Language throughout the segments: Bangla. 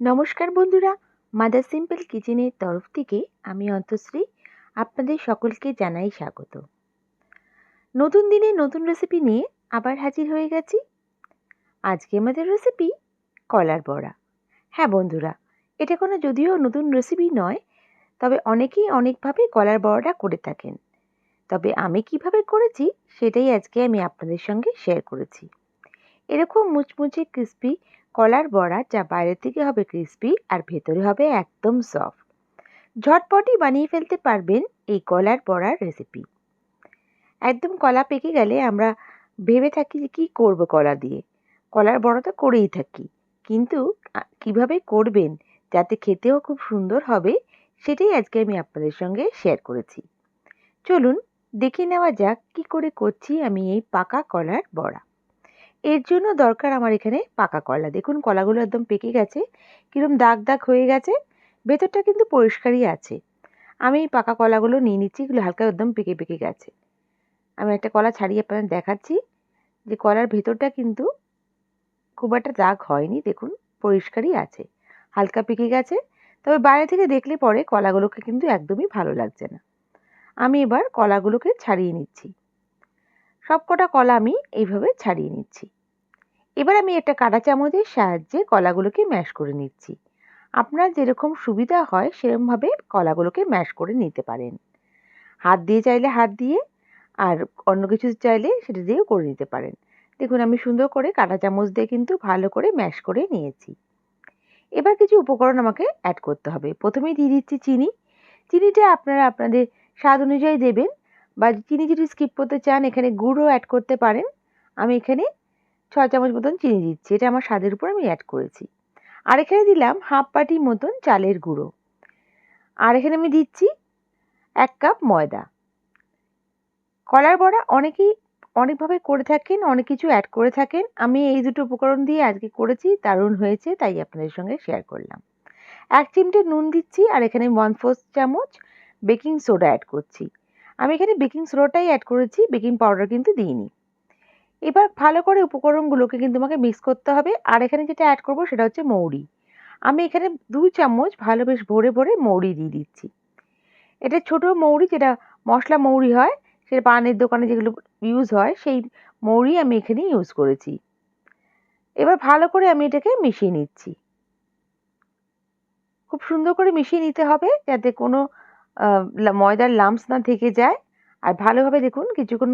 নমস্কার বন্ধুরা মাদার সিম্পল কিচেনের তরফ থেকে আমি অন্তশ্রী আপনাদের সকলকে জানাই স্বাগত। নতুন দিনে নতুন রেসিপি নিয়ে আবার হাজির হয়ে গেছি। আজকে আমাদের রেসিপি কলার বড়া। হ্যাঁ বন্ধুরা, এটা কোনো যদিও নতুন রেসিপি নয়, তবে অনেকেই অনেকভাবে কলার বড়াটা করে থাকেন। তবে আমি কীভাবে করেছি সেটাই আজকে আমি আপনাদের সঙ্গে শেয়ার করেছি। এরকম মুচমুচে ক্রিস্পি কলার বড়া যা বাইরে থেকে হবে ক্রিস্পি আর ভেতরে হবে একদম সফট ঝটপটই বানিয়ে ফেলতে পারবেন এই কলার বড়ার রেসিপি একদম কলা পেকে গেলে আমরা ভেবে থাকি যে কী করব কলা দিয়ে। কলার বড়া তো করেই থাকি, কিন্তু কীভাবে করবেন যাতে খেতেও খুব সুন্দর হবে সেটাই আজকে আমি আপনাদের সঙ্গে শেয়ার করেছি। চলুন দেখে নেওয়া যাক কি করে করছি আমি এই পাকা কলার বড়া। এর জন্য দরকার আমার এখানে পাকা কলা। দেখুন, কলাগুলো একদম পেকে গেছে কীরকম দাগ দাগ হয়ে গেছে, ভেতরটা কিন্তু পরিষ্কারই আছে। আমি এই পাকা কলাগুলো নিয়ে নিচ্ছি, এগুলো হালকা একদম পেকে পেকে গেছে। আমি একটা কলা ছাড়িয়ে আপনাদের দেখাচ্ছি, যে কলার ভেতরটা কিন্তু খুব একটা দাগ হয়নি, দেখুন, পরিষ্কারই আছে, হালকা পেকে গেছে। তবে বাইরে থেকে দেখলে পরে কলাগুলোকে কিন্তু একদমই ভালো লাগছে না। আমি এবার কলাগুলোকে ছাড়িয়ে নিচ্ছি। সব কটা কলা আমি এইভাবে ছাড়িয়ে নিচ্ছি। এবার আমি একটা কাঁটা চামচের সাহায্যে কলাগুলোকে ম্যাশ করে নিচ্ছি। আপনার যেরকম সুবিধা হয়, সেরকমভাবে কলাগুলোকে ম্যাশ করে নিতে পারেন। হাত দিয়ে চাইলে হাত দিয়ে, আর অন্য কিছু চাইলে সেটা দিয়েও করে নিতে পারেন। দেখুন, আমি সুন্দর করে কাঁটা চামচ দিয়ে কিন্তু ভালো করে ম্যাশ করে নিয়েছি। এবার কিছু উপকরণ আমাকে অ্যাড করতে হবে। প্রথমেই দিয়ে দিচ্ছি চিনি। চিনিটা আপনারা আপনাদের স্বাদ অনুযায়ী দেবেন। বা চিনি যদি স্কিপ করতে চান, এখানে গুড়ও অ্যাড করতে পারেন। আমি এখানে ছ চামচ মতন চিনি দিচ্ছি। এটা আমার স্বাদের উপর আমি অ্যাড করেছি। আর এখানে দিলাম হাফ বাটি মতন চালের গুঁড়ো। আর এখানে আমি দিচ্ছি এক কাপ ময়দা। কলার বড়া অনেকেই অনেকভাবে করে থাকেন, অনেক কিছু অ্যাড করে থাকেন। আমি এই দুটো উপকরণ দিয়ে আজকে করেছি, দারুণ হয়েছে, তাই আপনাদের সঙ্গে শেয়ার করলাম। এক চিমটে নুন দিচ্ছি, আর এখানে ওয়ান ফোর্থ চামচ বেকিং সোডা অ্যাড করছি। আমি এখানে বেকিং সোডাটাই অ্যাড করেছি বেকিং পাউডার কিন্তু দিইনি। এবার ভালো করে উপকরণগুলোকে কিন্তু আমাকে মিক্স করতে হবে, আর এখানে যেটা অ্যাড করব সেটা হচ্ছে মৌরি। আমি এখানে দুই চামচ ভালো বেশ ভরে ভরে মৌরি দিয়ে দিচ্ছি। এটা ছোট মৌরি, যেটা মশলা মৌরি হয়, সেটা পানের দোকানে যেগুলো ইউজ হয়, সেই মৌরি আমি এখানে ইউজ করেছি। এবার ভালো করে আমি এটাকে মিশিয়ে নিচ্ছি। খুব সুন্দর করে মিশিয়ে নিতে হবে, যাতে কোনো ময়দার লাম্পস না থেকে যায়। আর ভালোভাবে দেখুন, কিছুক্ষণ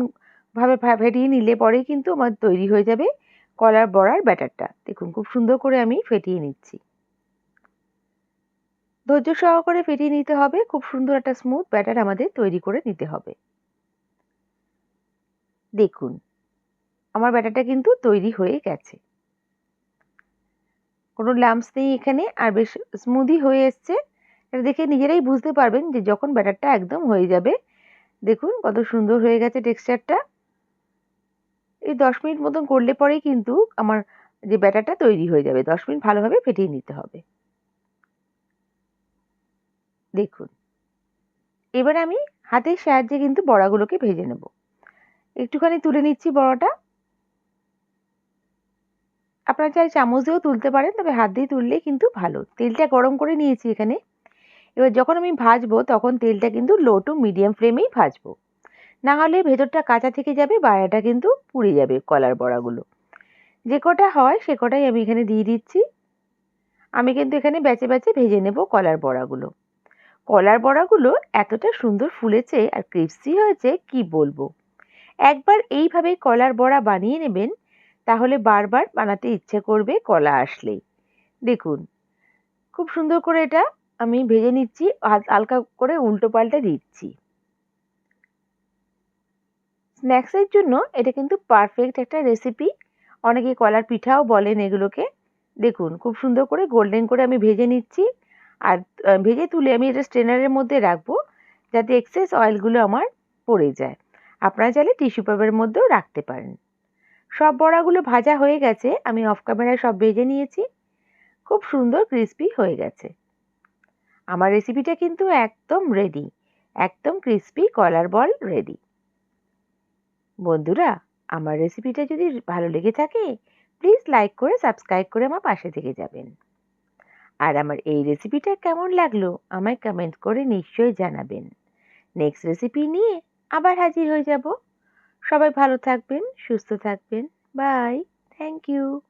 ভাবে ফেটিয়ে নিলে পরেই কিন্তু আমার তৈরি হয়ে যাবে কলার বড়ার ব্যাটারটা। দেখুন, খুব সুন্দর করে আমি ফেটিয়ে নিচ্ছি। ধৈর্য সহকারে ফেটিয়ে নিতে হবে। খুব সুন্দর একটা স্মুথ ব্যাটার আমাদের তৈরি করে নিতে হবে। দেখুন, আমার ব্যাটারটা কিন্তু তৈরি হয়ে গেছে। কোনো ল্যাম্পস নেই এখানে, আর বেশ স্মুদি হয়ে এসছে। এটা দেখে নিজেরাই বুঝতে পারবেন যে যখন ব্যাটারটা একদম হয়ে যাবে, দেখুন কত সুন্দর হয়ে গেছে টেক্সচারটা। এই দশ মিনিট মতন করলে পরেই কিন্তু আমার যে ব্যাটারটা তৈরি হয়ে যাবে, দশ মিনিট ভালোভাবে ফেটিয়ে নিতে হবে। দেখুন, এবার আমি হাতের সাহায্যে কিন্তু বড়াগুলোকে ভেজে নেব। একটুখানি তুলে নিচ্ছি বড়াটা। আপনারা চাই চামচ দিয়েও তুলতে পারেন, তবে হাত দিয়ে তুললেই কিন্তু ভালো। তেলটা গরম করে নিয়েছি এখানে। এবার যখন আমি ভাজবো, তখন তেলটা কিন্তু লো টু মিডিয়াম ফ্লেমেই ভাজবো। না হলে ভেতরটা কাঁচা থেকে যাবে বাইরেটা কিন্তু পুড়ে যাবে কলার বড়াগুলো। যে কটা হয়, সে কটাই আমি এখানে দিয়ে দিচ্ছি। আমি কিন্তু এখানে বেচে বেচে ভেজে নেব কলার বড়াগুলো। কলার বড়াগুলো এতটা সুন্দর ফুলেছে আর ক্রিপসি হয়েছে, কি বলব? একবার এইভাবে কলার বড়া বানিয়ে নেবেন, তাহলে বারবার বানাতে ইচ্ছে করবে কলা আসলেই। দেখুন, খুব সুন্দর করে এটা আমি ভেজে নিচ্ছি হালকা করে উল্টো পাল্টা দিচ্ছি। স্ন্যাক্সের জন্য এটা কিন্তু পারফেক্ট একটা রেসিপি অনেকে কলার পিঠাও বলেন এগুলোকে। দেখুন, খুব সুন্দর করে গোল্ডেন করে আমি ভেজে নিচ্ছি। আর ভেজে তুলে আমি এটা স্ট্রেনারের মধ্যে রাখব, যাতে এক্সেস অয়েলগুলো আমার পড়ে যায়। আপনারা চাইলে টিস্যু পেপারের মধ্যেও রাখতে পারেন। সব বড়াগুলো ভাজা হয়ে গেছে, আমি অফ ক্যামেরায় সব ভেজে নিয়েছি। খুব সুন্দর ক্রিস্পি হয়ে গেছে। আমার রেসিপিটা কিন্তু একদম রেডি একদম ক্রিস্পি কলার বল রেডি বন্ধুরা, আমার রেসিপিটা যদি ভালো লেগে থাকে প্লিজ লাইক করে সাবস্ক্রাইব করে আমার পাশে থেকে যাবেন। আর আমার এই রেসিপিটা কেমন লাগল, আমায় কমেন্ট করে নিশ্চয়ই জানাবেন। নেক্সট রেসিপি নিয়ে আবার হাজির হয়ে যাব। সবাই ভালো থাকবেন, সুস্থ থাকবেন বাই থ্যাংক ইউ